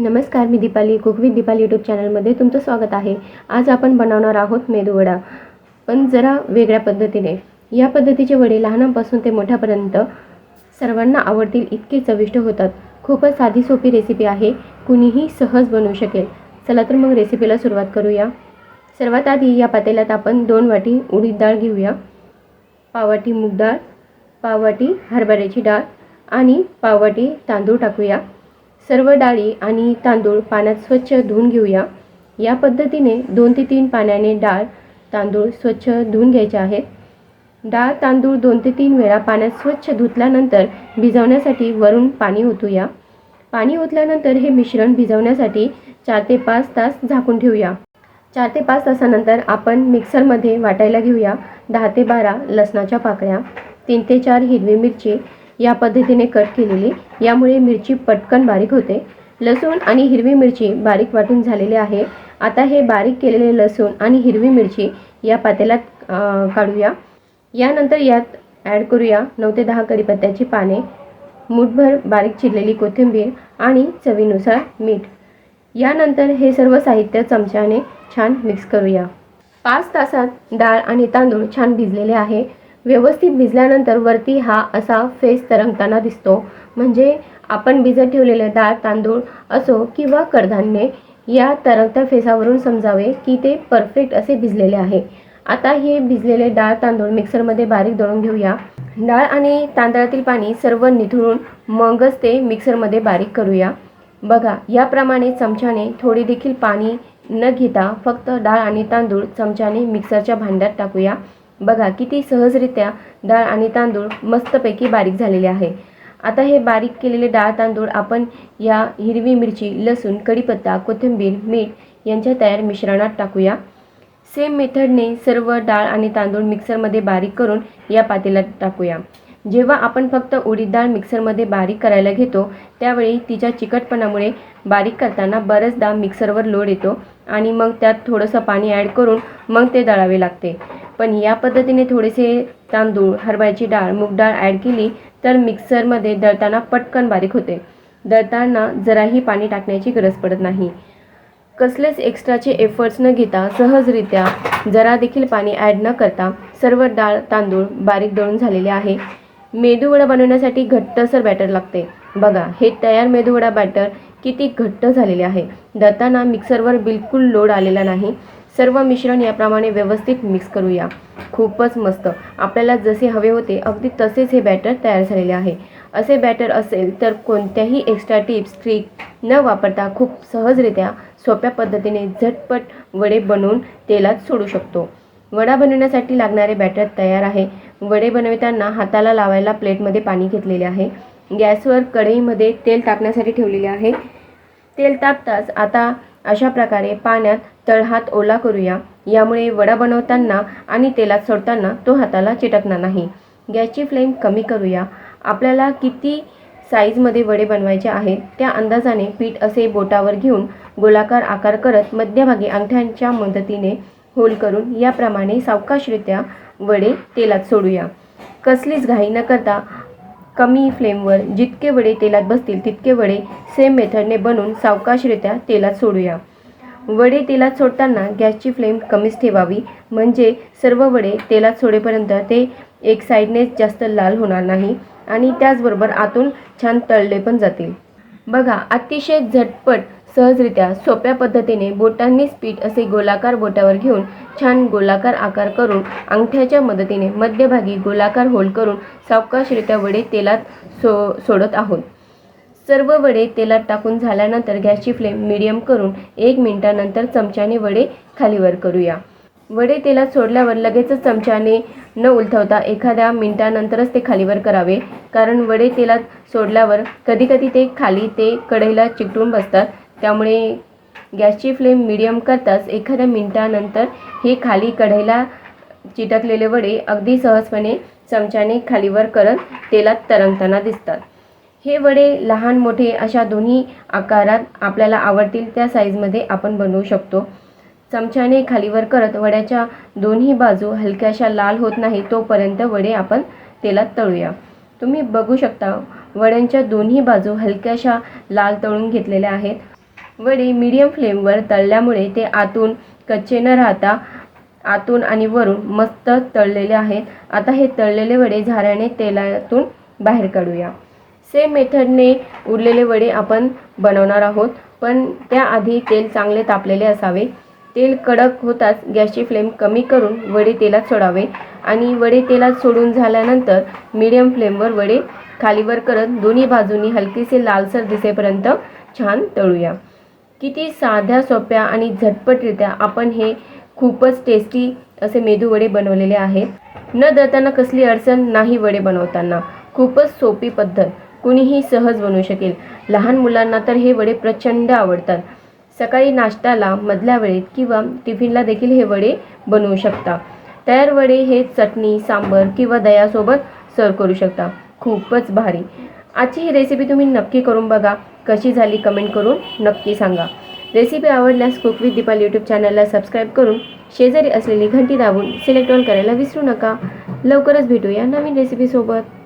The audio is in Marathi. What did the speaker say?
नमस्कार मी Deepali cook with Deepali YouTube चॅनलमध्ये तुमचं स्वागत आहे. आज आपण बनवणार आहोत मेदूवडा पण जरा वेगळ्या पद्धतीने. या पद्धतीचे वडे लहानांपासून ते मोठ्यापर्यंत सर्वांना आवडतील इतके चविष्ट होतात. खूपच साधी सोपी रेसिपी आहे. कुणीही सहज बनवू शकेल. चला तर मग रेसिपीला सुरुवात करूया. सर्वात आधी या पातेल्यात आपण दोन वाटी उडीद डाळ घेऊया. पाववाटी मूग डाळ पाववाटी हरभऱ्याची डाळ आणि पाववाटी तांदूळ टाकूया. सर्व डाळी आणि तांदूळ पाण्यात स्वच्छ धुवून घेऊया. या पद्धतीने दोन ते तीन पाण्याने डाळ तांदूळ स्वच्छ धुवून घ्यायचे आहेत. डाळ तांदूळ दोन ते तीन वेळा पाण्यात स्वच्छ धुतल्यानंतर भिजवण्यासाठी वरून पाणी ओतूया. पाणी ओतल्यानंतर हे मिश्रण भिजवण्यासाठी चार ते पाच तास झाकून ठेवूया. चार ते पाच तासानंतर आपण मिक्सरमध्ये वाटायला घेऊया दहा ते बारा लसणाच्या पाकळ्या तीन ते चार हिरवी मिरची या पद्धतीने कट केलेली. यामुळे मिरची पटकन बारीक होते. लसूण आणि हिरवी मिरची बारीक वाटून झालेली आहे. आता हे बारीक केलेले लसूण आणि हिरवी मिरची या पातेल्यात काढूया. यानंतर यात ॲड करूया नऊ ते दहा कढीपत्त्याची पाने. मूठभर बारीक चिरलेली कोथिंबीर आणि चवीनुसार मीठ. यानंतर हे सर्व साहित्य चमच्याने छान मिक्स करूया. पाच तासात डाळ आणि तांदूळ छान भिजलेले आहे. व्यवस्थित भिजल्यानंतर वरती हा असा फेस तरंगताना दिसतो. म्हणजे आपण भिजत ठेवलेले डाळ तांदूळ असो किंवा कडधान्ये या तरंगत्या फेसावरून समजावे की ते परफेक्ट असे भिजलेले आहे. आता हे भिजलेले डाळ तांदूळ मिक्सरमध्ये बारीक दळून घेऊया. डाळ आणि तांदळातील पाणी सर्व निथळून मगच ते मिक्सरमध्ये बारीक करूया. बघा याप्रमाणे चमच्याने थोडी देखील पाणी न घेता फक्त डाळ आणि तांदूळ चमच्याने मिक्सरच्या भांड्यात टाकूया. बघा किती सहजरित्या डाळ आणि तांदूळ मस्तपैकी बारीक झालेले आहे. आता हे बारीक केलेले डाळ तांदूळ आपण या हिरवी मिरची लसूण कढीपत्ता कोथिंबीर मीठ यांच्या तयार मिश्रणात टाकूया. सेम मेथडने सर्व डाळ आणि तांदूळ मिक्सरमध्ये बारीक करून या पातेल्यात टाकूया. जेव्हा आपण फक्त उडीद डाळ मिक्सरमध्ये बारीक करायला घेतो त्यावेळी तिच्या चिकटपणामुळे बारीक करताना बरेचदा मिक्सरवर लोड येतो आणि मग त्यात थोडंसं पाणी ॲड करून मग ते दळावे लागते. पण या पद्धतीने थोडेसे तांदूळ हरभऱ्याची डाळ मूग डाळ ॲड केली तर मिक्सरमध्ये दळताना पटकन बारीक होते. दळताना जराही पाणी टाकण्याची गरज पडत नाही. कसलेच एक्स्ट्राचे एफर्ट्स न घेता सहजरित्या जरा देखील पाणी ॲड न करता सर्व डाळ तांदूळ बारीक दळून झालेले आहे. मेदूवडा बनवण्यासाठी घट्टसर बॅटर लागते. बघा हे तयार मेदूवडा बॅटर किती घट्ट झालेले आहे. दळताना मिक्सरवर बिलकुल लोड आलेला नाही. सर्व मिश्रण याप्रमाणे व्यवस्थित मिक्स करूया. खूपच मस्त. आपल्याला जसे हवे होते अगदी तसेच हे बॅटर तयार झालेले आहे. असे बॅटर असेल तर कोणत्याही एक्स्ट्रा टिप्स ट्रिक न वापरता खूप सहजरित्या सोप्या पद्धतीने झटपट वडे बनवून तेलात सोडू शकतो. वडा बनवण्यासाठी लागणारे बॅटर तयार आहे. वडे बनवताना हाताला लावायला प्लेटमध्ये पाणी घेतलेले आहे. गॅसवर कढईमध्ये तेल टाकण्यासाठी ठेवलेले आहे. तेल तापताच आता अशा प्रकारे पाण्यात तळहात ओला करूया. यामुळे वडा बनवताना आणि तेलात सोडताना तो हाताला चिटकणार नाही. गॅसची फ्लेम कमी करूया. आपल्याला किती साईजमध्ये वडे बनवायचे आहेत त्या अंदाजाने पीठ असे बोटावर घेऊन गोलाकार आकार करत मध्यभागी अंगठ्यांच्या मदतीने होल करून याप्रमाणे सावकाशरित्या वडे तेलात सोडूया. कसलीच घाई न करता कमी फ्लेमवर जितके वडे तेलात बसतील तितके वडे सेम मेथडने बनवून सावकाशरित्या तेलात सोडूया. वडे तेलात सोडताना गॅसची फ्लेम कमीच ठेवावी. म्हणजे सर्व वडे तेलात सोडेपर्यंत ते एक साईडनेच जास्त लाल होणार नाही आणि त्याचबरोबर आतून छान तळले पण जातील. बघा अतिशय झटपट सहजरित्या सोप्या पद्धतीने बोटांनीच पीठ असे गोलाकार बोटावर घेऊन छान गोलाकार आकार करून अंगठ्याच्या मदतीने मध्यभागी गोलाकार होल करून सावकाशरित्या वडे तेलात सो सोडत आहोत. सर्व वडे तेलात टाकून झाल्यानंतर गॅसची फ्लेम मिडियम करून एक मिनिटानंतर चमच्याने वडे खालीवर करूया. वडे तेलात सोडल्यावर लगेचच चमच्याने न उलथवता एखाद्या मिनिटानंतरच ते खालीवर करावे कारण वडे तेलात सोडल्यावर कधीकधी ते खाली ते कढईला चिकटून बसतात. त्यामुळे गॅसची फ्लेम मिडियम करताच एखाद्या मिनिटानंतर हे खाली कढईला चिटकलेले वडे अगदी सहजपणे चमच्याने खालीवर करत तेलात तरंगताना दिसतात. हे वडे लहान मोठे अशा दोन्ही आकारात आपल्याला आवडतील त्या साईजमध्ये आपण बनवू शकतो. चमच्याने खालीवर करत वड्याच्या दोन्ही बाजू हलक्याशा लाल होत नाही तोपर्यंत वडे आपण तेलात तळूया. तुम्ही बघू शकता वड्यांच्या दोन्ही बाजू हलक्याशा लाल तळून घेतलेल्या आहेत. वडे मीडियम फ्लेमवर तळल्यामुळे ते आतून कच्चे न राहता आतून आणि वरून मस्त तळलेले आहेत. आता हे तळलेले वडे झाऱ्याने तेलातून बाहेर काढूया. सेम मेथडने उरलेले वडे आपण बनवणार आहोत पण त्याआधी तेल चांगले तापलेले असावे. तेल कडक होताच गॅसची फ्लेम कमी करून वडे तेलात सोडावे आणि वडे तेलात सोडून झाल्यानंतर मीडियम फ्लेमवर वडे खालीवर करत दोन्ही बाजूंनी हलकेसे लालसर दिसेपर्यंत छान तळूया. किती साध्या सोप्या आणि झटपटरित्या आपण हे खूपच टेस्टी असे मेदू वडे बनवलेले आहेत. न दळताना कसली अडचण नाही वडे बनवताना. खूपच सोपी पद्धत. कुणीही सहज बनवू शकेल. लहान मुलांना तर हे वडे प्रचंड आवडतात. सकाळी नाश्त्याला मधल्या वेळेत किंवा टिफिनला देखील हे वडे बनवू शकता. तयार वडे हे चटणी सांबर किंवा दह्यासोबत सर्व करू शकता. खूपच भारी. आजची ही रेसिपी तुम्ही नक्की करून बघा. कशी झाली कमेंट करून नक्की सांगा. रेसिपी आवडल्यास कुक विथ दीपाल यूट्यूब चॅनलला सबस्क्राईब करून शेजारी असलेली घंटी दाबून सिलेक्ट ऑल करायला विसरू नका. लवकरच भेटूया नवीन रेसिपीसोबत